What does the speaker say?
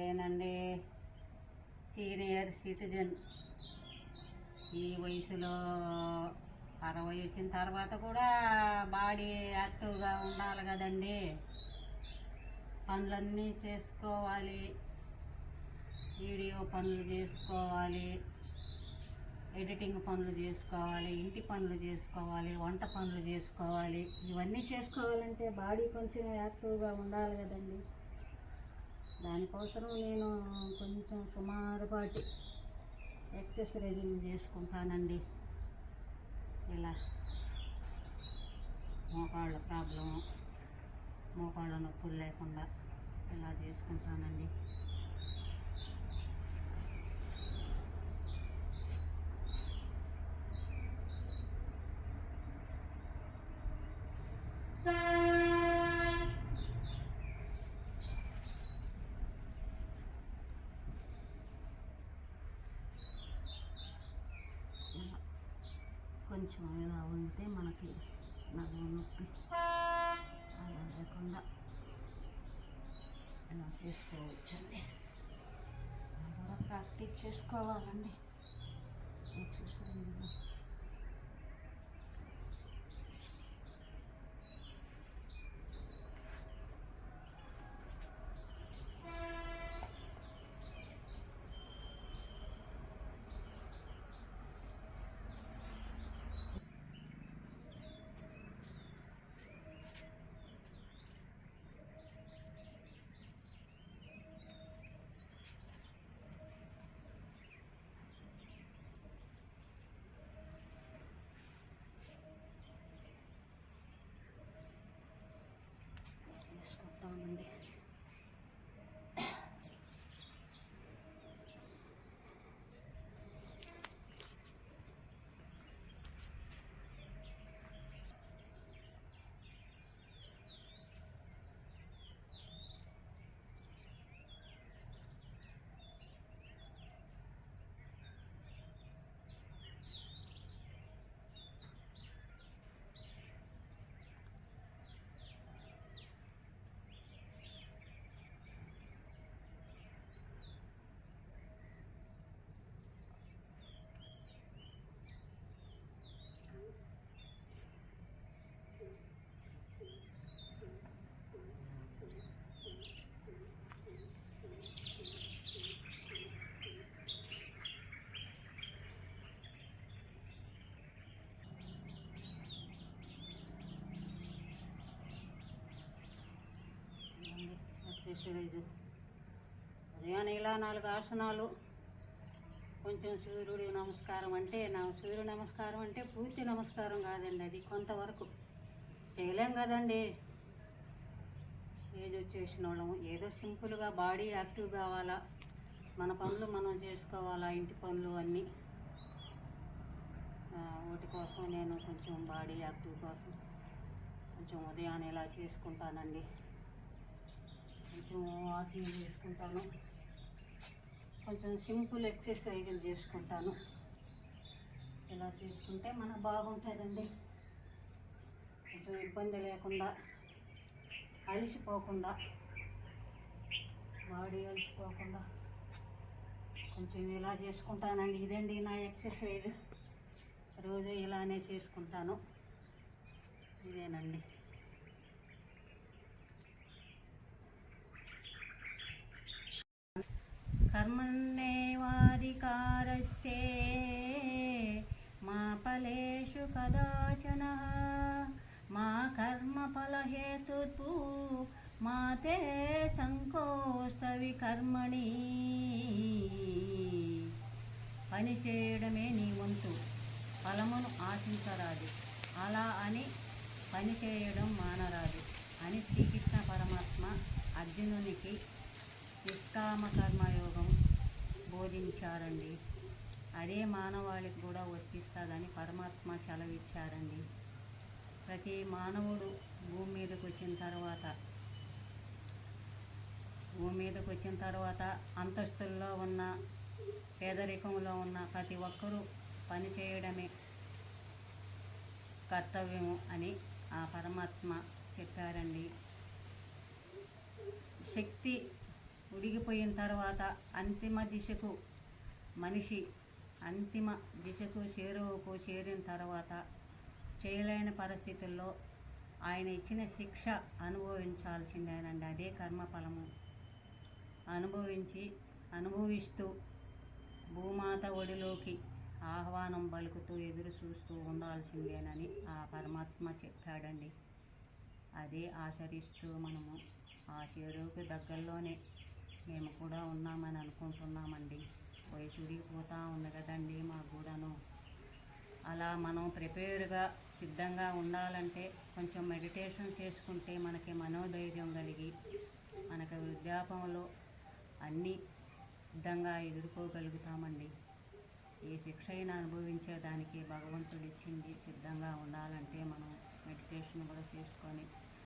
అదేనండి senior citizen. ఈ వయసులో అరవై వచ్చిన తర్వాత కూడా బాడీ యాక్టివ్గా ఉండాలి కదండి. పనులన్నీ చేసుకోవాలి. వీడియో పనులు చేసుకోవాలి. ఎడిటింగ్ పనులు చేసుకోవాలి. ఇంటి పనులు చేసుకోవాలి. వంట పనులు చేసుకోవాలి. ఇవన్నీ చేసుకోవాలంటే బాడీ కొంచెం యాక్టివ్గా ఉండాలి కదండి. దానికోసం నేను కొంచెం సుమారుపాటి ఎక్సర్సైజులు చేసుకుంటానండి. ఇలా మోకాళ్ళ ప్రాబ్లము మోకాళ్ళ నొప్పులు లేకుండా ఇలా చేసుకుంటానండి ఇలా కొంచెం ఇలా ఉంటే మనకి నడుము నొప్పి. అలా లేకుండా ఇలా చేసుకోవచ్చండి? కూడా ప్రాక్టీస్ చేసుకోవాలండి. చూసారు మీరు చేసుకుంటామండి ఎక్సర్సైజ్ ఉదయం ఇలా నాలుగు ఆసనాలు కొంచెం సూర్యుడి నమస్కారం అంటే నా సూర్య నమస్కారం అంటే పూర్తి నమస్కారం కాదండి అది కొంతవరకు. చేయలేం కదండి. ఏజ్ వచ్చేసిన వాళ్ళము ఏదో సింపుల్గా బాడీ యాక్టివ్ కావాలా మన పనులు మనం చేసుకోవాలా ఇంటి పనులు అన్నీ. వాటి కోసం నేను కొంచెం బాడీ యాక్టివ్ కోసం కొంచెం ఉదయాన్నే ఇలా చేసుకుంటానండి. కొంచెం వాకింగ్ చేసుకుంటాను. కొంచెం సింపుల్ ఎక్సర్సైజులు చేసుకుంటాను. ఇలా చేసుకుంటే మనకు బాగుంటుందండి. కొంచెం ఇబ్బంది లేకుండా అలసిపోకుండా బాడీ అలసిపోకుండా కొంచెం ఇలా చేసుకుంటానండి. ఇదండి నా ఎక్సర్సైజ్. రోజు ఇలానే చేసుకుంటాను. ఇదేనండి. कर्मण्येवाधिकारस्ये मा फलेषु कदाचन मा कर्मफलहेतुत्वु मा ते సంకోస్తవికర్మణి పని చేయడమే నీ వంతు ఫలమును ఆశించరాదు అలా అని పని చేయడం మానరాదు అని శ్రీకృష్ణ పరమాత్మ అర్జునునికి నిష్కామ కర్మయోగం బోధించారండి అదే మానవాళికి కూడా వర్తిస్తుందని పరమాత్మ సెలవిచ్చారండి. ప్రతి మానవుడు భూమి మీదకి వచ్చిన తర్వాత భూమి మీదకి వచ్చిన తర్వాత అంతస్తుల్లో ఉన్న పేదరికంలో ఉన్న ప్రతి ఒక్కరూ పని చేయడమే కర్తవ్యము అని ఆ పరమాత్మ చెప్పారండి. శక్తి ఉడిగిపోయిన తర్వాత అంతిమ దిశకు మనిషి అంతిమ దిశకు చేరువకు చేరిన తర్వాత చేయలేని పరిస్థితుల్లో ఆయన ఇచ్చిన శిక్ష అనుభవించాల్సిందేనండి. అదే కర్మఫలము అనుభవించి అనుభవిస్తూ భూమాత ఒడిలోకి ఆహ్వానం పలుకుతూ ఎదురు చూస్తూ ఉండాల్సిందేనని ఆ పరమాత్మ చెప్పాడండి. అదే ఆచరిస్తూ మనము ఆ చెరువుకు దగ్గరలోనే మేము కూడా ఉన్నామని అనుకుంటున్నామండి. వయసు ఉడిగిపోతూ ఉంది కదండి మాకు కూడాను అలా మనం ప్రిపేర్గా సిద్ధంగా ఉండాలంటే కొంచెం మెడిటేషన్ చేసుకుంటే మనకి మనోధైర్యం కలిగి మనకి వృద్ధాపంలో అన్నీ సిద్ధంగా ఎదుర్కోగలుగుతామండి. ఏ శిక్ష అయినా అనుభవించేదానికి భగవంతుడు ఇచ్చింది సిద్ధంగా ఉండాలంటే మనం మెడిటేషన్ కూడా చేసుకొని